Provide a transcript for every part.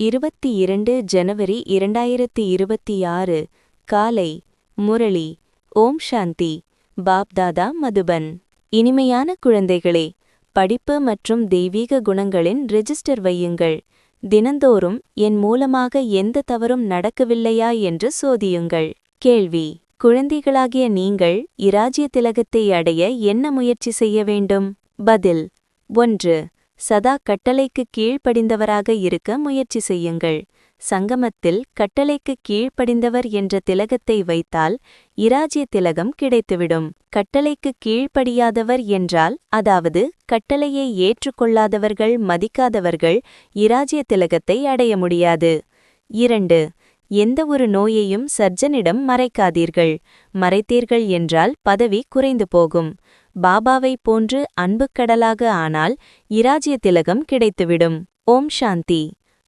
இருபத்தி இரண்டு ஜனவரி இரண்டாயிரத்தி இருபத்தி ஆறு காலை முரளி ஓம் சாந்தி பாப்தாதா மதுபன். இனிமையான குழந்தைகளே படிப்பு மற்றும் தெய்வீக குணங்களின் ரெஜிஸ்டர் வையுங்கள். தினந்தோறும் என் மூலமாக எந்த தவறும் நடக்கவில்லையா என்று சோதியுங்கள். கேள்வி குழந்தைகளாகிய நீங்கள் இராஜ்ய திலகத்தை அடைய என்ன முயற்சி செய்ய வேண்டும்? பதில் ஒன்று சதா கட்டளைக்கு கீழ்ப்படிந்தவராக இருக்க முயற்சி செய்யுங்கள். சங்கமத்தில் கட்டளைக்கு கீழ்ப்படிந்தவர் என்ற திலகத்தை வைத்தால் இராஜ்ய திலகம் கிடைத்துவிடும். கட்டளைக்கு கீழ்ப்படியாதவர் என்றால் அதாவது கட்டளையை ஏற்றுக்கொள்ளாதவர்கள் மதிக்காதவர்கள் இராஜ்ய திலகத்தை அடைய முடியாது. இரண்டு எந்த ஒரு நோயையும் சர்ஜனிடம் மறைக்காதீர்கள். மறைத்தீர்கள் என்றால் பதவி குறைந்து போகும். பாபாவைப் போன்று அன்புக்கடலாக ஆனால் இராஜ்ய திலகம் கிடைத்துவிடும். ஓம் சாந்தி.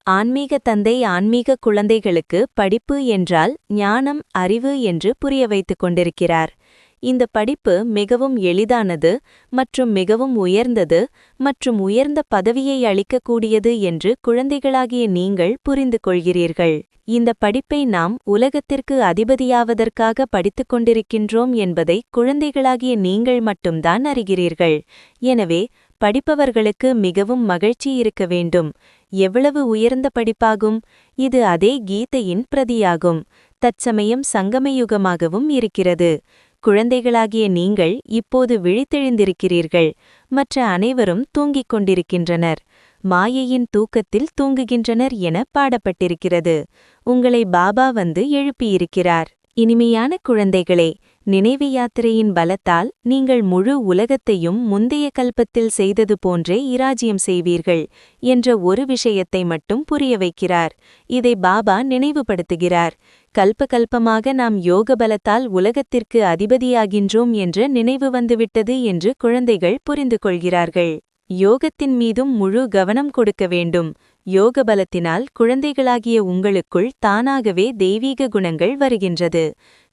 ஆன்மீக தந்தை ஆன்மீக குழந்தைகளுக்கு படிப்பு என்றால் ஞானம் அறிவு என்று புரிய வைத்துக் கொண்டிருக்கிறார். இந்த படிப்பு மிகவும் எளிதானது மற்றும் மிகவும் உயர்ந்தது மற்றும் உயர்ந்த பதவியை அளிக்கக்கூடியது என்று குழந்தைகளாகிய நீங்கள் புரிந்து கொள்கிறீர்கள் இந்த படிப்பை நாம் உலகத்திற்கு அதிபதியாவதற்காக படித்துக் கொண்டிருக்கின்றோம் என்பதை குழந்தைகளாகிய நீங்கள் மட்டும்தான் அறிகிறீர்கள். எனவே படிப்பவர்களுக்கு மிகவும் மகிழ்ச்சி இருக்க வேண்டும். எவ்வளவு உயர்ந்த படிப்பாகும்? இது அதே கீதையின் பிரதியாகும். தற்சமயம் சங்கமயுகமாகவும் இருக்கிறது. குழந்தைகளாகிய நீங்கள் இப்போது விழித்தெழுந்திருக்கிறீர்கள். மற்ற அனைவரும் தூங்கிக் கொண்டிருக்கின்றனர். மாயையின் தூக்கத்தில் தூங்குகின்றனர் என பாடப்பட்டிருக்கிறது. உங்களை பாபா வந்து எழுப்பியிருக்கிறார். இனிமையான குழந்தைகளே நினைவு யாத்திரையின் பலத்தால் நீங்கள் முழு உலகத்தையும் முந்தைய கல்பத்தில் செய்தது போன்றே இராஜ்யம் செய்வீர்கள் என்ற ஒரு விஷயத்தை மட்டும் புரிய வைக்கிறார். இதை பாபா நினைவுபடுத்துகிறார். கல்பகல்பமாக நாம் யோக பலத்தால் உலகத்திற்கு அதிபதியாகின்றோம் என்ற நினைவு வந்துவிட்டது என்று குழந்தைகள் புரிந்து கொள்கிறார்கள். யோகத்தின் மீதும் முழு கவனம் கொடுக்க வேண்டும். யோக பலத்தினால் குழந்தைகளாகிய உங்களுக்குள் தானாகவே தெய்வீக குணங்கள் வருகின்றது.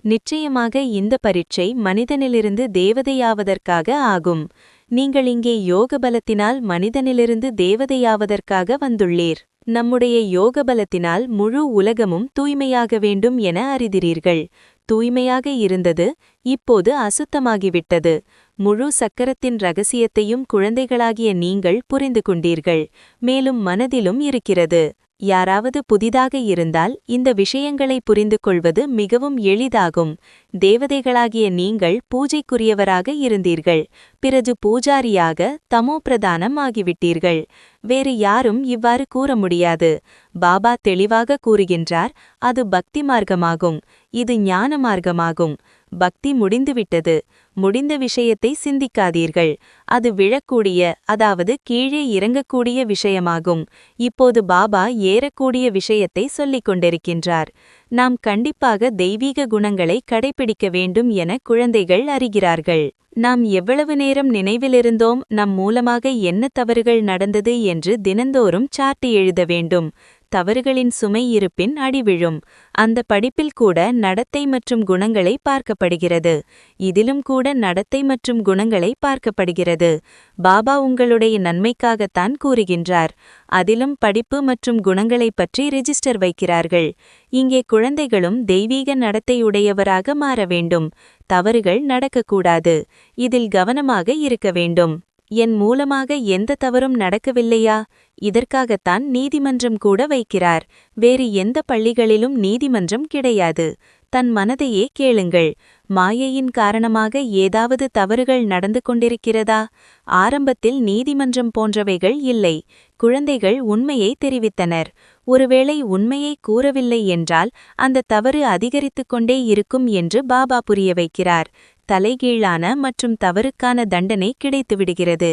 நிச்சயமாக இந்த பரீட்சை மனிதனிலிருந்து தேவதையாவதற்காக ஆகும். நீங்கள் இங்கே யோக பலத்தினால் மனிதனிலிருந்து தேவதையாவதற்காக வந்துள்ளீர். நம்முடைய யோக பலத்தினால் முழு உலகமும் தூய்மையாக வேண்டும் என அறிதிரீர்கள். தூய்மையாக இருந்தது இப்போது அசுத்தமாகிவிட்டது. முழு சக்கரத்தின் ரகசியத்தையும் குழந்தைகளாகிய நீங்கள் புரிந்து கொண்டீர்கள். மேலும் மனதிலும் இருக்கிறது. யாராவது புதிதாக இருந்தால் இந்த விஷயங்களை புரிந்து கொள்வது மிகவும் எளிதாகும். தேவதைகளாகிய நீங்கள் பூஜைக்குரியவராக இருந்தீர்கள். பிறகு பூஜாரியாக தமோ பிரதானம் ஆகிவிட்டீர்கள். வேறு யாரும் இவ்வாறு கூற முடியாது. பாபா தெளிவாக கூறுகின்றார் அது பக்தி மார்க்கமாகும் இது ஞான மார்க்கமாகும். பக்தி முடிந்துவிட்டது. முடிந்த விஷயத்தை சிந்திக்காதீர்கள். அது விழக்கூடிய அதாவது கீழே இறங்கக்கூடிய விஷயமாகும். இப்போது பாபா ஏறக்கூடிய விஷயத்தை சொல்லிக் கொண்டிருக்கின்றார். நாம் கண்டிப்பாக தெய்வீக குணங்களை கடைபிடிக்க வேண்டும் என குழந்தைகள் அறிகிறார்கள். நாம் எவ்வளவு நேரம் நினைவிலிருந்தோம் நம் மூலமாக என்ன தவறுகள் நடந்தது என்று தினந்தோறும் சார்ட்டு எழுத வேண்டும். தவறுகளின் சுமை இருப்பின் அடிவிழும் அந்த படிப்பில் கூட நடத்தை மற்றும் குணங்களை பார்க்கப்படுகிறது. இதிலும் கூட நடத்தை மற்றும் குணங்களை பார்க்கப்படுகிறது. பாபா உங்களுடைய நன்மைக்காகத்தான் கூறுகின்றார். அதிலும் படிப்பு மற்றும் குணங்களை பற்றி ரிஜிஸ்டர் வைக்கிறார்கள். இங்கே குழந்தைகளும் தெய்வீக நடத்தையுடையவராக மாற வேண்டும். தவறுகள் நடக்கக்கூடாது. இதில் கவனமாக இருக்க வேண்டும். என் மூலமாக எந்த தவறும் நடக்கவில்லையா? இதற்காகத்தான் நீதிமன்றம் கூட வைக்கிறார். வேறு எந்த பள்ளிகளிலும் நீதிமன்றம் கிடையாது. தன் மனதையே கேளுங்கள். மாயையின் காரணமாக ஏதாவது தவறுகள் நடந்து கொண்டிருக்கிறதா? ஆரம்பத்தில் நீதிமன்றம் போன்றவைகள் இல்லை. குழந்தைகள் உண்மையை தெரிவித்தனர். ஒருவேளை உண்மையை கூறவில்லை என்றால் அந்த தவறு அதிகரித்துக் கொண்டே இருக்கும் என்று பாபா புரிய வைக்கிறார். தலைகீழான மற்றும் தவறுக்கான தண்டனை கிடைத்துவிடுகிறது.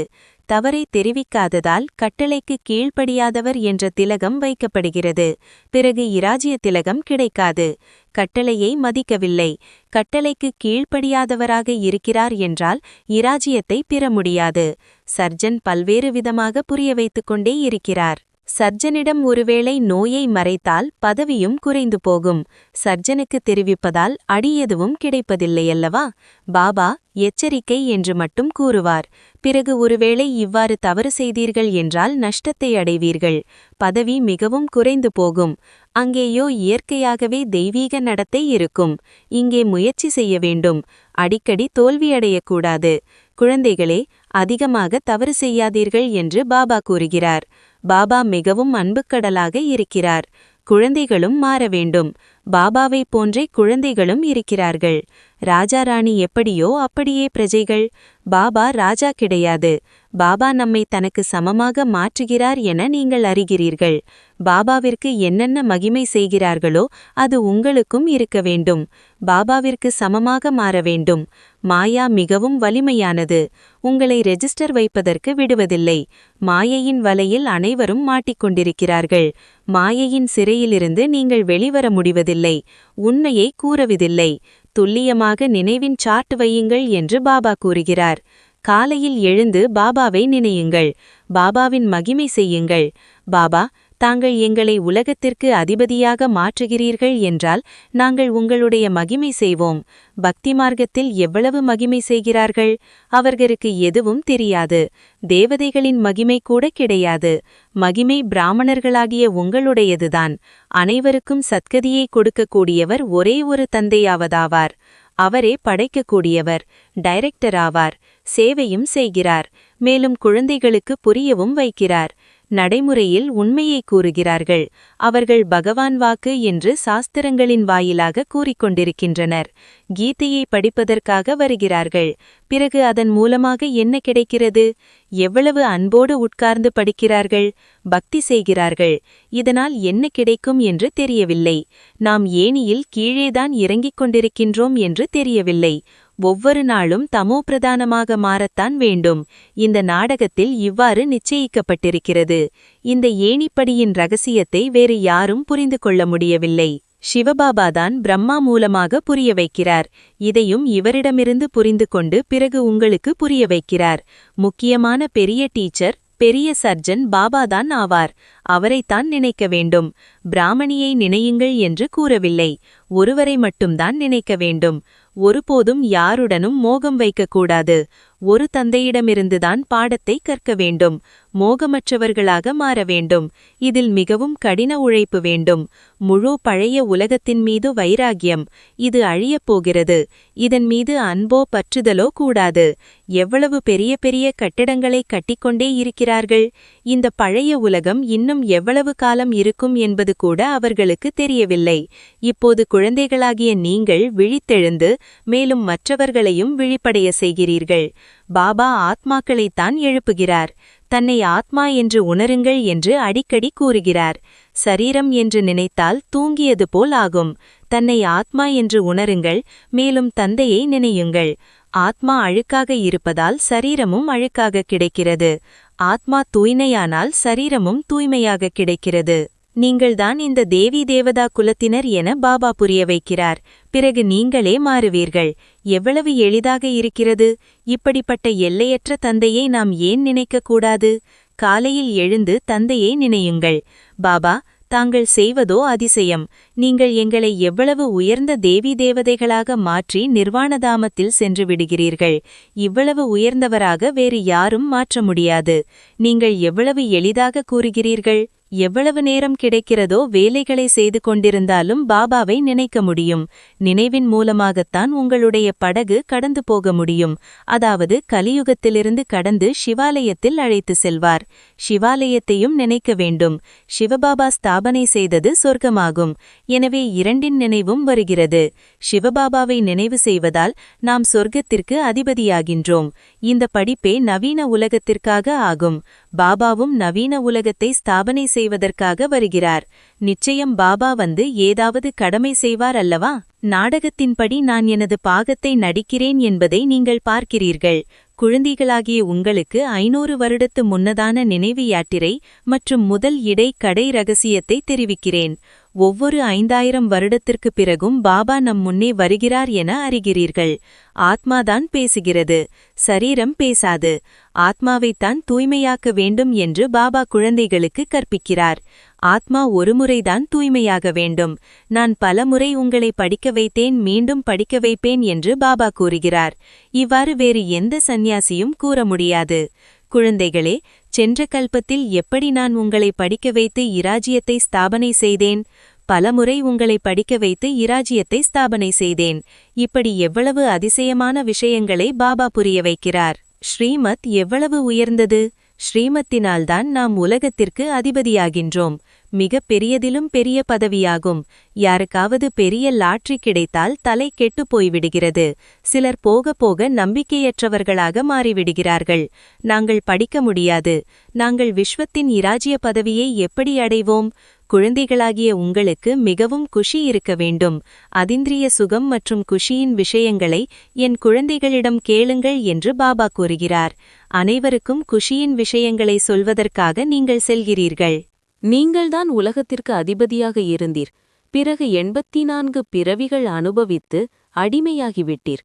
தவறை தெரிவிக்காததால் கட்டளைக்கு கீழ்ப்படியாதவர் என்ற திலகம் வைக்கப்படுகிறது. பிறகு இராஜ்ய திலகம் கிடைக்காது. கட்டளையை மதிக்கவில்லை. கட்டளைக்கு கீழ்ப்படியாதவராக இருக்கிறார் என்றால் இராஜ்யத்தை பெற முடியாது. சர்ஜன் பல்வேறு விதமாக புரிய வைத்துக்கொண்டே இருக்கிறார். சர்ஜனிடம் ஒருவேளை நோயை மறைத்தால் பதவியும் குறைந்து போகும். சர்ஜனுக்கு தெரிவிப்பதால் அடி எதுவும் கிடைப்பதில்லையல்லவா பாபா எச்சரிக்கை என்று மட்டும் கூறுவார். பிறகு ஒருவேளை இவ்வாறு தவறு செய்தீர்கள் என்றால் நஷ்டத்தை அடைவீர்கள். பதவி மிகவும் குறைந்து போகும். அங்கேயோ இயற்கையாகவே தெய்வீக நடத்தை இருக்கும். இங்கே முயற்சி செய்ய வேண்டும். அடிக்கடி தோல்வியடையக்கூடாது குழந்தைகளே அதிகமாக தவறு செய்யாதீர்கள் என்று பாபா கூறுகிறார். பாபா மிகவும் அன்புக்கடலாக இருக்கிறார். குழந்தைகளும் மாற வேண்டும். பாபாவை போன்றே குழந்தைகளும் இருக்கிறார்கள். ராஜா ராணி எப்படியோ அப்படியே பிரஜைகள். பாபா ராஜா கிடையாது. பாபா நம்மை தனக்கு சமமாக மாற்றுகிறார் என நீங்கள் அறிகிறீர்கள். பாபாவிற்கு என்னென்ன மகிமை செய்கிறார்களோ அது உங்களுக்கும் இருக்க வேண்டும். பாபாவிற்கு சமமாக மாற வேண்டும். மாயா மிகவும் வலிமையானது. உங்களை ரெஜிஸ்டர் வைப்பதற்கு விடுவதில்லை. மாயையின் வலையில் அனைவரும் மாட்டிக்கொண்டிருக்கிறார்கள். மாயையின் சிறையிலிருந்து நீங்கள் வெளிவர முடிவதில்லை. உண்மையை கூறவிதில்லை. துல்லியமாக நினைவின் சார்ட் வையுங்கள் என்று பாபா கூறுகிறார். காலையில் எழுந்து பாபாவை நினையுங்கள். பாபாவின் மகிமை செய்யுங்கள். பாபா தாங்கள் எங்களை உலகத்திற்கு அதிபதியாக மாற்றுகிறீர்கள் என்றால் நாங்கள் உங்களுடைய மகிமை செய்வோம். பக்தி மார்க்கத்தில் எவ்வளவு மகிமை செய்கிறார்கள்? அவர்களுக்கு எதுவும் தெரியாது. தேவதைகளின் மகிமை கூட கிடையாது. மகிமை பிராமணர்களாகிய உங்களுடையதுதான். அனைவருக்கும் சத்கதியை கொடுக்கக்கூடியவர் ஒரே ஒரு தந்தையாவதாவார். அவரே படைக்கக்கூடியவர் டைரக்டர் ஆவார் சேவையும் செய்கிறார் மேலும் குழந்தைகளுக்கு புரியவும் வைக்கிறார். நடைமுறையில் உண்மையை கூறுகிறார்கள். அவர்கள் பகவான் வாக்கு என்று சாஸ்திரங்களின் வாயிலாக கூறிக்கொண்டிருக்கின்றனர். கீதையை படிப்பதற்காக வருகிறார்கள். பிறகு அதன் மூலமாக என்ன கிடைக்கிறது? எவ்வளவு அன்போடு உட்கார்ந்து படிக்கிறார்கள்? பக்தி செய்கிறார்கள். இதனால் என்ன கிடைக்கும் என்று தெரியவில்லை. நாம் ஏனியில் கீழேதான் இறங்கிக் கொண்டிருக்கின்றோம் என்று தெரியவில்லை. ஒவ்வொரு நாளும் தமோ பிரதானமாக மாறத்தான் வேண்டும். இந்த நாடகத்தில் இவ்வாறு நிச்சயிக்கப்பட்டிருக்கிறது. இந்த ஏணிப்படியின் ரகசியத்தை வேறு யாரும் புரிந்து கொள்ள முடியவில்லை. சிவபாபாதான் பிரம்மா மூலமாக புரிய வைக்கிறார். இதையும் இவரிடமிருந்து புரிந்து கொண்டு பிறகு உங்களுக்கு புரிய வைக்கிறார். முக்கியமான பெரிய டீச்சர் பெரிய சர்ஜன் பாபாதான் ஆவார். அவரைத்தான் நினைக்க வேண்டும். பிராமணியை நினையுங்கள் என்று கூறவில்லை. ஒருவரை மட்டும்தான் நினைக்க வேண்டும். ஒருபோதும் யாருடனும் மோகம் வைக்கக்கூடாது. ஒரு தந்தையிடமிருந்துதான் பாடத்தை கற்க வேண்டும் மோகமற்றவர்களாக மாற வேண்டும். இதில் மிகவும் கடின உழைப்பு வேண்டும். முழு பழைய உலகத்தின் மீது வைராகியம் இது அழியப் போகிறது. இதன் மீது அன்போ பற்றுதலோ கூடாது. எவ்வளவு பெரிய பெரிய கட்டிடங்களை கட்டிக்கொண்டே இருக்கிறார்கள். இந்த பழைய உலகம் இன்னும் எவ்வளவு காலம் இருக்கும் என்பது கூட அவர்களுக்கு தெரியவில்லை. இப்போது குழந்தைகளாகிய நீங்கள் விழித்தெழுந்து மேலும் மற்றவர்களையும் விழிப்படைய செய்கிறீர்கள். பாபா ஆத்மாக்களைத்தான் எழுப்புகிறார். தன்னை ஆத்மா என்று உணருங்கள் என்று அடிக்கடி கூறுகிறார். சரீரம் என்று நினைத்தால் தூங்கியது போல் ஆகும். தன்னை ஆத்மா என்று உணருங்கள் மேலும் தந்தையை நினையுங்கள். ஆத்மா அழுக்காக இருப்பதால் சரீரமும் அழுக்காக கிடைக்கிறது. ஆத்மா தூய்மையானால் சரீரமும் தூய்மையாக கிடைக்கிறது. நீங்கள்தான் இந்த தேவி தேவதா குலத்தினர் என பாபா புரிய வைக்கிறார். பிறகு நீங்களே மாறுவீர்கள். எவ்வளவு எளிதாக இருக்கிறது. இப்படிப்பட்ட எல்லையற்ற தந்தையை நாம் ஏன் நினைக்கக்கூடாது காலையில் எழுந்து தந்தையை நினையுங்கள். பாபா தாங்கள் செய்வதோ அதிசயம். நீங்கள் எங்களை எவ்வளவு உயர்ந்த தேவி தேவதைகளாக மாற்றி நிர்வாணதாமத்தில் சென்று விடுகிறீர்கள். இவ்வளவு உயர்ந்தவராக வேறு யாரும் மாற்ற முடியாது. நீங்கள் எவ்வளவு எளிதாக கூறுகிறீர்கள்? எவ்வளவு நேரம் கிடைக்கிறதோ வேலைகளை செய்து கொண்டிருந்தாலும் பாபாவை நினைக்க முடியும். நினைவின் மூலமாகத்தான் உங்களுடைய படகு கடந்து போக முடியும். அதாவது கலியுகத்திலிருந்து கடந்து சிவாலயத்தில் அழைத்து செல்வார். சிவாலயத்தையும் நினைக்க வேண்டும். சிவபாபா ஸ்தாபனை செய்தது சொர்க்கமாகும். எனவே இரண்டின் நினைவும் வருகிறது. சிவபாபாவை நினைவு செய்வதால் நாம் சொர்க்கத்திற்கு அதிபதியாகின்றோம். இந்த படிப்பே நவீன உலகத்திற்காக ஆகும். பாபாவும் நவீன உலகத்தை ஸ்தாபனை செய்வதற்காக வருகிறார். நிச்சயம் பாபா வந்து ஏதாவது கடமை செய்வார் அல்லவா? நாடகத்தின்படி நான் எனது பாகத்தை நடிக்கிறேன் என்பதை நீங்கள் பார்க்கிறீர்கள். குழந்தைகளாகிய உங்களுக்கு ஐநூறு வருடத்து முன்னதான நினைவு யாத்திரை மற்றும் முதல் இடை கடை ரகசியத்தை தெரிவிக்கிறேன். ஒவ்வொரு ஐந்தாயிரம் வருடத்திற்குப் பிறகும் பாபா நம் முன்னே வருகிறார் என அறிகிறீர்கள். ஆத்மாதான் பேசுகிறது. சரீரம் பேசாது. ஆத்மாவைத்தான் தூய்மையாக்க வேண்டும் என்று பாபா குழந்தைகளுக்கு கற்பிக்கிறார். ஆத்மா ஒருமுறைதான் தூய்மையாக வேண்டும். நான் பலமுறை உங்களை படிக்க வைத்தேன் மீண்டும் படிக்க வைப்பேன் என்று பாபா கூறுகிறார். இவ்வாறு வேறு எந்த சந்நியாசியும் கூற முடியாது. குழந்தைகளே சென்ற கல்பத்தில் எப்படி நான் உங்களை படிக்க வைத்து இராஜ்யத்தை ஸ்தாபனை செய்தேன்? பலமுறை உங்களை படிக்க வைத்து இராஜ்யத்தை ஸ்தாபனை செய்தேன். இப்படி எவ்வளவு அதிசயமான விஷயங்களை பாபா புரிய வைக்கிறார். ஸ்ரீமத் எவ்வளவு உயர்ந்தது? ஸ்ரீமத்தினால்தான் நாம் உலகத்திற்கு அதிபதியாகின்றோம். மிக பெரியதிலும் பெரிய பதவியாகும். யாருக்காவது பெரிய லாட்ரி கிடைத்தால் தலை கெட்டுப் போய்விடுகிறது. சிலர் போக போக நம்பிக்கையற்றவர்களாக மாறிவிடுகிறார்கள். நாங்கள் படிக்க முடியாது. நாங்கள் விஸ்வத்தின் இராஜ்ய பதவியை எப்படி அடைவோம்? குழந்தைகளாகிய உங்களுக்கு மிகவும் குஷி இருக்க வேண்டும். அதிந்திரிய சுகம் மற்றும் குஷியின் விஷயங்களை என் குழந்தைகளிடம் கேளுங்கள் என்று பாபா கூறுகிறார். அனைவருக்கும் குஷியின் விஷயங்களை சொல்வதற்காக நீங்கள் செல்கிறீர்கள். நீங்கள்தான் உலகத்திற்கு அதிபதியாக இருந்தீர். பிறகு எண்பத்தி நான்கு பிறவிகள் அனுபவித்து அடிமையாகிவிட்டீர்.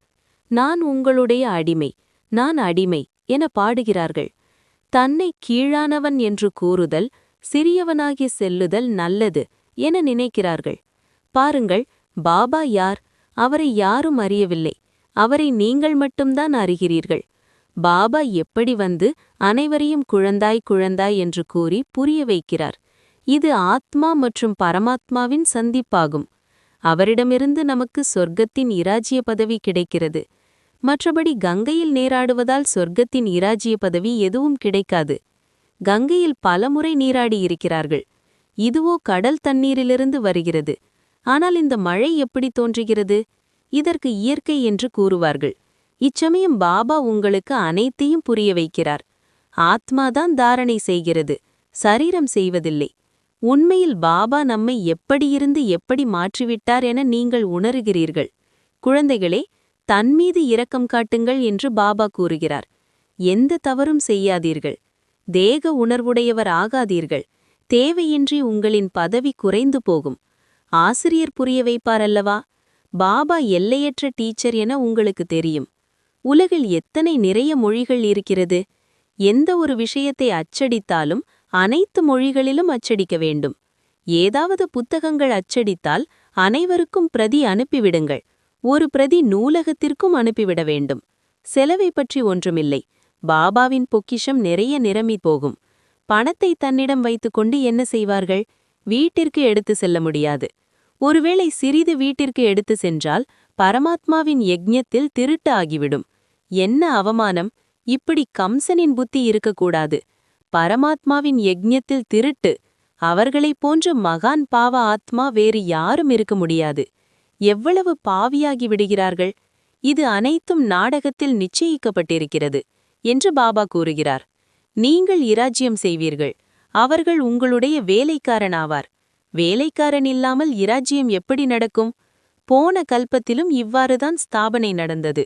நான் உங்களுடைய அடிமை நான் அடிமை என பாடுகிறார்கள். தன்னை கீழானவன் என்று கூறுதல் சிறியவனாகி செல்லுதல் நல்லது என நினைக்கிறார்கள். பாருங்கள் பாபா யார்? அவரை யாரும் அறியவில்லை. அவரை நீங்கள் மட்டும்தான் அறிகிறீர்கள். பாபா எப்படி வந்து அனைவரையும் குழந்தாய் குழந்தாய் என்று கூறி புரிய வைக்கிறார். இது ஆத்மா மற்றும் பரமாத்மாவின் சந்திப்பாகும். அவரிடமிருந்து நமக்கு சொர்க்கத்தின் இராஜ்ய பதவி கிடைக்கிறது. மற்றபடி கங்கையில் நேராடுவதால் சொர்க்கத்தின் இராஜ்ய பதவி எதுவும் கிடைக்காது. கங்கையில் பலமுறை நீராடி இருக்கிறார்கள் இதுவோ கடல் தண்ணீரிலிருந்து வருகிறது. ஆனால் இந்த மழை எப்படி தோன்றுகிறது? இதற்கு இயற்கை என்று கூறுவார்கள். இச்சமயம் பாபா உங்களுக்கு அனைத்தையும் புரிய வைக்கிறார். ஆத்மாதான் தாரணை செய்கிறது. சரீரம் செய்வதில்லை. உண்மையில் பாபா நம்மை எப்படியிருந்து எப்படி மாற்றிவிட்டார் என நீங்கள் உணருகிறீர்கள். குழந்தைகளே தன்மீது இரக்கம் காட்டுங்கள் என்று பாபா கூறுகிறார். எந்த தவறும் செய்யாதீர்கள். தேக உணர்வுடையவர் ஆகாதீர்கள். தேவையின்றி உங்களின் பதவி குறைந்து போகும். ஆசிரியர் புரிய வைப்பார் அல்லவா பாபா எல்லையற்ற டீச்சர் என உங்களுக்கு தெரியும். உலகில் எத்தனை நிறைய மொழிகள் இருக்கிறது. எந்த ஒரு விஷயத்தை அச்சடித்தாலும் அனைத்து மொழிகளிலும் அச்சடிக்க வேண்டும். ஏதாவது புத்தகங்கள் அச்சடித்தால் அனைவருக்கும் பிரதி அனுப்பிவிடுங்கள். ஒரு பிரதி நூலகத்திற்கும் அனுப்பிவிட வேண்டும். செலவை பற்றி ஒன்றுமில்லை. பாபாவின் பொக்கிஷம் நிறைய நிரம்பி போகும். பணத்தை தன்னிடம் வைத்துக்கொண்டு என்ன செய்வார்கள்? வீட்டிற்கு எடுத்து செல்ல முடியாது. ஒருவேளை சிறிது வீட்டிற்கு எடுத்து சென்றால் பரமாத்மாவின் யஜ்ஞத்தில் திருட்டு ஆகிவிடும். என்ன அவமானம்? இப்படி கம்சனின் புத்தி இருக்கக்கூடாது. பரமாத்மாவின் யஜ்ஞத்தில் திருட்டு. அவர்களைப் போன்ற மகான் பாவ ஆத்மா வேறு யாரும் இருக்க முடியாது. எவ்வளவு பாவியாகி விடுகிறார்கள். இது அனைத்தும் நாடகத்தில் நிச்சயிக்கப்பட்டிருக்கிறது என்று பாபா கூறுகிறார். நீங்கள் இராஜ்யம் செய்வீர்கள். அவர்கள் உங்களுடைய வேலைக்காரனாவார். வேலைக்காரன் இல்லாமல் இராஜ்யம் எப்படி நடக்கும்? போன கல்பத்திலும் இவ்வாறுதான் ஸ்தாபனை நடந்தது.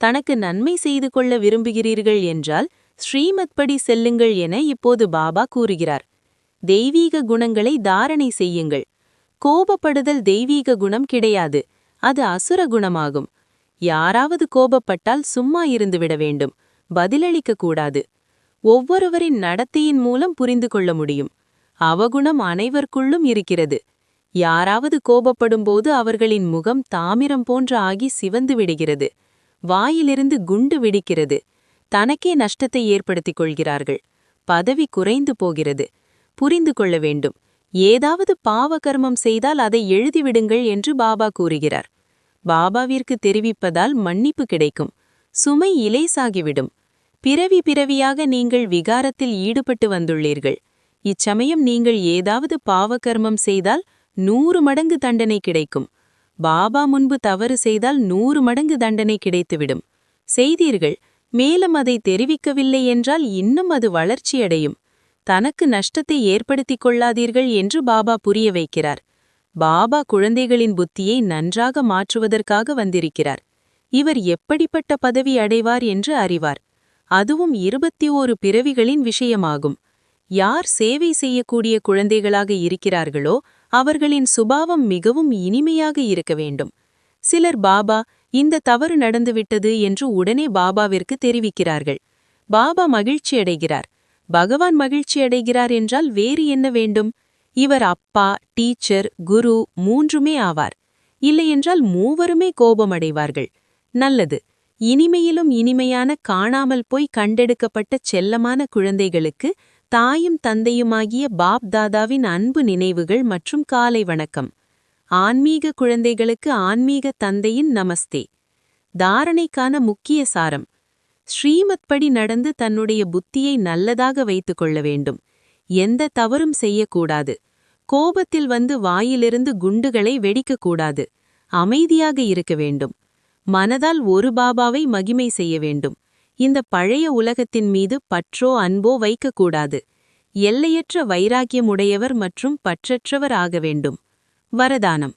தனக்கு நன்மை செய்து கொள்ள விரும்புகிறீர்கள் என்றால் ஸ்ரீமத் படி செல்லுங்கள் என இப்போது பாபா கூறுகிறார். தெய்வீக குணங்களை தாரணை செய்யுங்கள். கோபப்படுதல் தெய்வீக குணம் கிடையாது. அது அசுர குணமாகும். யாராவது கோபப்பட்டால் சும்மா இருந்துவிட வேண்டும். பதிலளிக்க கூடாது. ஒவ்வொருவரின் நடத்தையின் மூலம் புரிந்து கொள்ள முடியும். அவகுணம் அனைவருக்குள்ளும் இருக்கிறது. யாராவது கோபப்படும்போது அவர்களின் முகம் தாமிரம் போன்ற ஆகி சிவந்து விடுகிறது. வாயிலிருந்து குண்டு விடிக்கிறது. தனக்கே நஷ்டத்தை ஏற்படுத்திக் கொள்கிறார்கள். பதவி குறைந்து போகிறது. புரிந்து கொள்ள வேண்டும். ஏதாவது பாவகர்மம் செய்தால் அதை எழுதிவிடுங்கள் என்று பாபா கூறுகிறார். பாபாவிற்கு தெரிவிப்பதால் மன்னிப்பு கிடைக்கும். சுமை இலேசாகிவிடும். பிறவி பிறவியாக நீங்கள் விகாரத்தில் ஈடுபட்டு வந்துள்ளீர்கள். இச்சமயம் நீங்கள் ஏதாவது பாவகர்மம் செய்தால் நூறு மடங்கு தண்டனை கிடைக்கும். பாபா முன்பு தவறு செய்தால் நூறு மடங்கு தண்டனை கிடைத்துவிடும். செய்தீர்கள். மேலும் அதை தெரிவிக்கவில்லை என்றால் இன்னும் அது வளர்ச்சியடையும். தனக்கு நஷ்டத்தை ஏற்படுத்திக் கொள்ளாதீர்கள் என்று பாபா புரிய வைக்கிறார். பாபா குழந்தைகளின் புத்தியை நன்றாக மாற்றுவதற்காக வந்திருக்கிறார். இவர் எப்படிப்பட்ட பதவி அடைவார் என்று அறிவார். அதுவும் இருபத்தி ஓரு பிறவிகளின் விஷயமாகும். யார் சேவை செய்யக்கூடிய குழந்தைகளாக இருக்கிறார்களோ அவர்களின் சுபாவம் மிகவும் இனிமையாக இருக்க வேண்டும். சிலர் பாபா இந்த தவறு நடந்துவிட்டது என்று உடனே பாபாவிற்கு தெரிவிக்கிறார்கள். பாபா மகிழ்ச்சியடைகிறார். பகவான் மகிழ்ச்சியடைகிறார் என்றால் வேறு என்ன வேண்டும்? இவர் அப்பா டீச்சர் குரு மூன்றுமே ஆவார். இல்லையென்றால் மூவருமே கோபமடைவார்கள். நல்லது. இனிமையிலும் இனிமையான காணாமல் போய் கண்டெடுக்கப்பட்ட செல்லமான குழந்தைகளுக்கு தாயும் தந்தையுமாகிய பாப் தாதாவின் அன்பு நினைவுகள் மற்றும் காலை வணக்கம். ஆன்மீக குழந்தைகளுக்கு ஆன்மீக தந்தையின் நமஸ்தே. தாரணைக்கான முக்கிய சாரம். ஸ்ரீமத் படி நடந்து தன்னுடைய புத்தியை நல்லதாக வைத்துக் கொள்ள வேண்டும். எந்த தவறும் செய்யக்கூடாது. கோபத்தில் வந்து வாயிலிருந்து குண்டுகளை வெடிக்கக்கூடாது. அமைதியாக இருக்க வேண்டும். மனதால் ஒரு பாபாவை மகிமை செய்ய வேண்டும். இந்த பழைய உலகத்தின் மீது பற்றோ அன்போ வைக்கக்கூடாது. எல்லையற்ற வைராக்கியமுடையவர் மற்றும் பற்றற்றவர் ஆக வேண்டும். வரதானம்.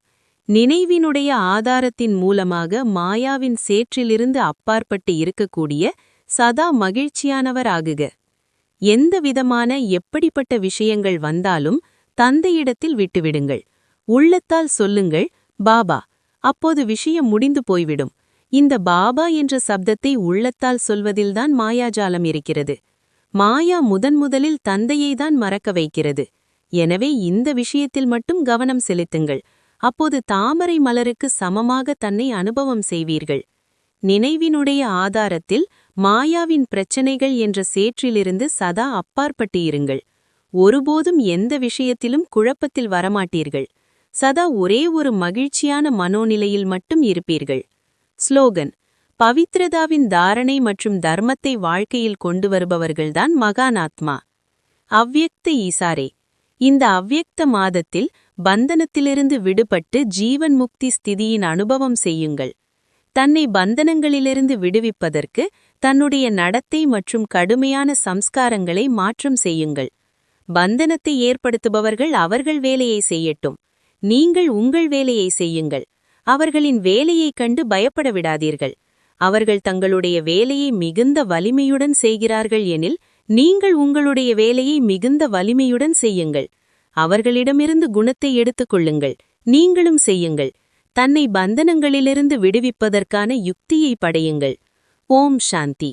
நினைவினுடைய ஆதாரத்தின் மூலமாக மாயாவின் சேற்றிலிருந்து அப்பாற்பட்டு இருக்கக்கூடிய சதா மகிழ்ச்சியானவர் ஆகுக எந்த விதமான எப்படிப்பட்ட விஷயங்கள் வந்தாலும் தந்தையிடத்தில் விட்டுவிடுங்கள். உள்ளத்தால் சொல்லுங்கள் பாபா அப்போது விஷயம் முடிந்து போய்விடும். இந்த பாபா என்ற சப்தத்தை உள்ளத்தால் சொல்வதில்தான் மாயாஜாலம் இருக்கிறது. மாயா முதன்முதலில் தந்தையைதான் மறக்க வைக்கிறது. எனவே இந்த விஷயத்தில் மட்டும் கவனம் செலுத்துங்கள். அப்போது தாமரை மலருக்கு சமமாக தன்னை அனுபவம் செய்வீர்கள். நினைவினுடைய ஆதாரத்தில் மாயாவின் பிரச்சனைகள் என்ற சேற்றிலிருந்து சதா அப்பாற்பட்டு இருங்கள். ஒருபோதும் எந்த விஷயத்திலும் குழப்பத்தில் வரமாட்டீர்கள். சதா ஒரே ஒரு மகிழ்ச்சியான மனோநிலையில் மட்டும் இருப்பீர்கள். ஸ்லோகன் பவித்ரதாவின் தாரணை மற்றும் தர்மத்தை வாழ்க்கையில் கொண்டு வருபவர்கள்தான் மகானாத்மா அவ்வியக்த ஈசாரே இந்த அவ்யக்த மாதத்தில் பந்தனத்திலிருந்து விடுபட்டு ஜீவன் முக்தி ஸ்திதியின் அனுபவம் செய்யுங்கள். தன்னை பந்தனங்களிலிருந்து விடுவிப்பதற்கு தன்னுடைய நடத்தை மற்றும் கடுமையான சம்ஸ்காரங்களை மாற்றம் செய்யுங்கள். பந்தனத்தை ஏற்படுத்துபவர்கள் அவர்கள் வேலையை செய்யட்டும். நீங்கள் உங்கள் வேலையை செய்யுங்கள். அவர்களின் வேலையைக் கண்டு பயப்பட விடாதீர்கள். அவர்கள் தங்களுடைய வேலையை மிகுந்த வலிமையுடன் செய்கிறார்கள் எனில் நீங்கள் உங்களுடைய வேலையை மிகுந்த வலிமையுடன் செய்யுங்கள். அவர்களிடமிருந்து குணத்தை எடுத்துக் கொள்ளுங்கள். நீங்களும் செய்யுங்கள். தன்னை பந்தனங்களிலிருந்து விடுவிப்பதற்கான யுக்தியை படையுங்கள். ஓம் சாந்தி.